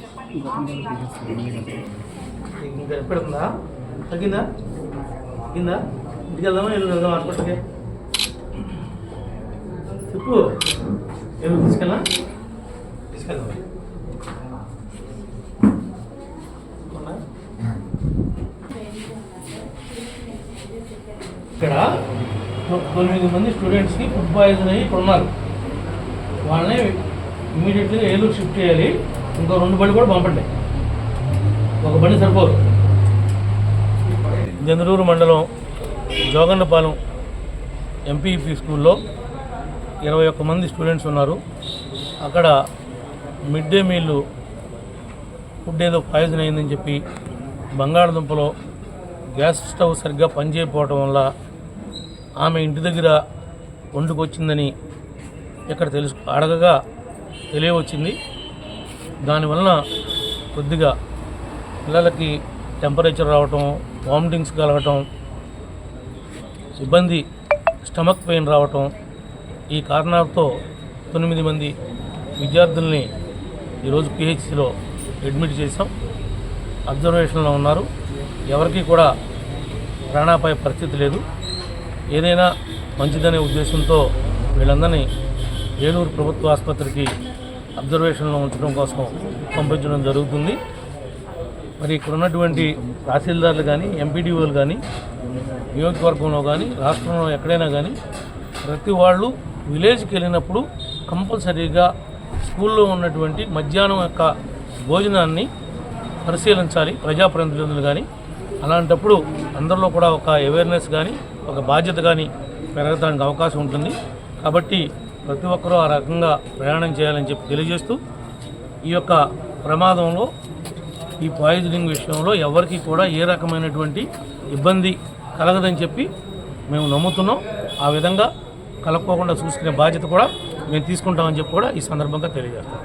చెప్పండి ఈమె బాగానే ఎప్పుడుందా తగ్గిందా? తగ్గిందా? ఇంటికి వెళ్దామా? ఎల్లు వెళ్దాం హాస్పిటల్కి? చెప్పు. ఏమి తీసుకెళ్ళా తీసుకెళ్దాం ఇక్కడ తొ- తొమ్మిది మంది స్టూడెంట్స్కి ఫుడ్ పాయిజన్ అయ్యి ఇక్కడ ఉన్నారు వాళ్ళని ఇమీడియట్గా ఏలూరు షిఫ్ట్ చేయాలి. ఇంకో రెండు బండి కూడా పంపండి. ఒక బండి సరిపోదు. జంద్రూరు మండలం జోగన్నపాలెం ఎంపీపీ స్కూల్లో ఇరవై ఒక్క మంది స్టూడెంట్స్ ఉన్నారు. అక్కడ మిడ్ డే మీల్ ఫుడ్ ఏదో పాయిజన్ అయిందని చెప్పి బంగాళదుంపలో గ్యాస్ స్టవ్ సరిగ్గా పనిచేయకపోవటం వల్ల ఆమె ఇంటి దగ్గర వండుకొచ్చిందని ఇక్కడ తెలుసు అడగగా తెలియవచ్చింది. దానివలన కొద్దిగా పిల్లలకి టెంపరేచర్ రావటం వామిటింగ్స్ కలగటం ఇబ్బంది స్టమక్ పెయిన్ రావటం ఈ కారణాలతో తొమ్మిది మంది విద్యార్థుల్ని ఈరోజు పిహెచ్సిలో అడ్మిట్ చేసాం అబ్జర్వేషన్లో ఉన్నారు. ఎవరికి కూడా ప్రాణాపాయ పరిస్థితి లేదు. ఏదైనా మంచిదనే ఉద్దేశంతో వీళ్ళందరినీ ఏలూరు ప్రభుత్వ ఆసుపత్రికి అబ్జర్వేషన్లో ఉంచడం కోసం పంపించడం జరుగుతుంది. మరి ఇక్కడ ఉన్నటువంటి తహసీల్దార్లు కానీ ఎంపీడీఓలు కానీ నియోజకవర్గంలో కానీ రాష్ట్రంలో ఎక్కడైనా కానీ ప్రతి వాళ్ళు విలేజ్కి వెళ్ళినప్పుడు కంపల్సరీగా స్కూల్లో ఉన్నటువంటి మధ్యాహ్నం యొక్క భోజనాన్ని పరిశీలించాలి ప్రజాప్రతినిధులు కానీ అలాంటప్పుడు అందరిలో కూడా ఒక అవేర్నెస్ కానీ ఒక బాధ్యత కానీ పెరగడానికి అవకాశం ఉంటుంది. కాబట్టి ప్రతి ఒక్కరూ ఆ రకంగా ప్రయాణం చేయాలని చెప్పి తెలియజేస్తూ ఈ యొక్క ప్రమాదంలో ఈ పాయిజనింగ్ విషయంలో ఎవరికి కూడా ఏ రకమైనటువంటి ఇబ్బంది కలగదని చెప్పి మేము నమ్ముతున్నాం. ఆ విధంగా కలక్కోకుండా చూసుకునే బాధ్యత కూడా మేము తీసుకుంటామని చెప్పి కూడా ఈ సందర్భంగా తెలియజేస్తాం.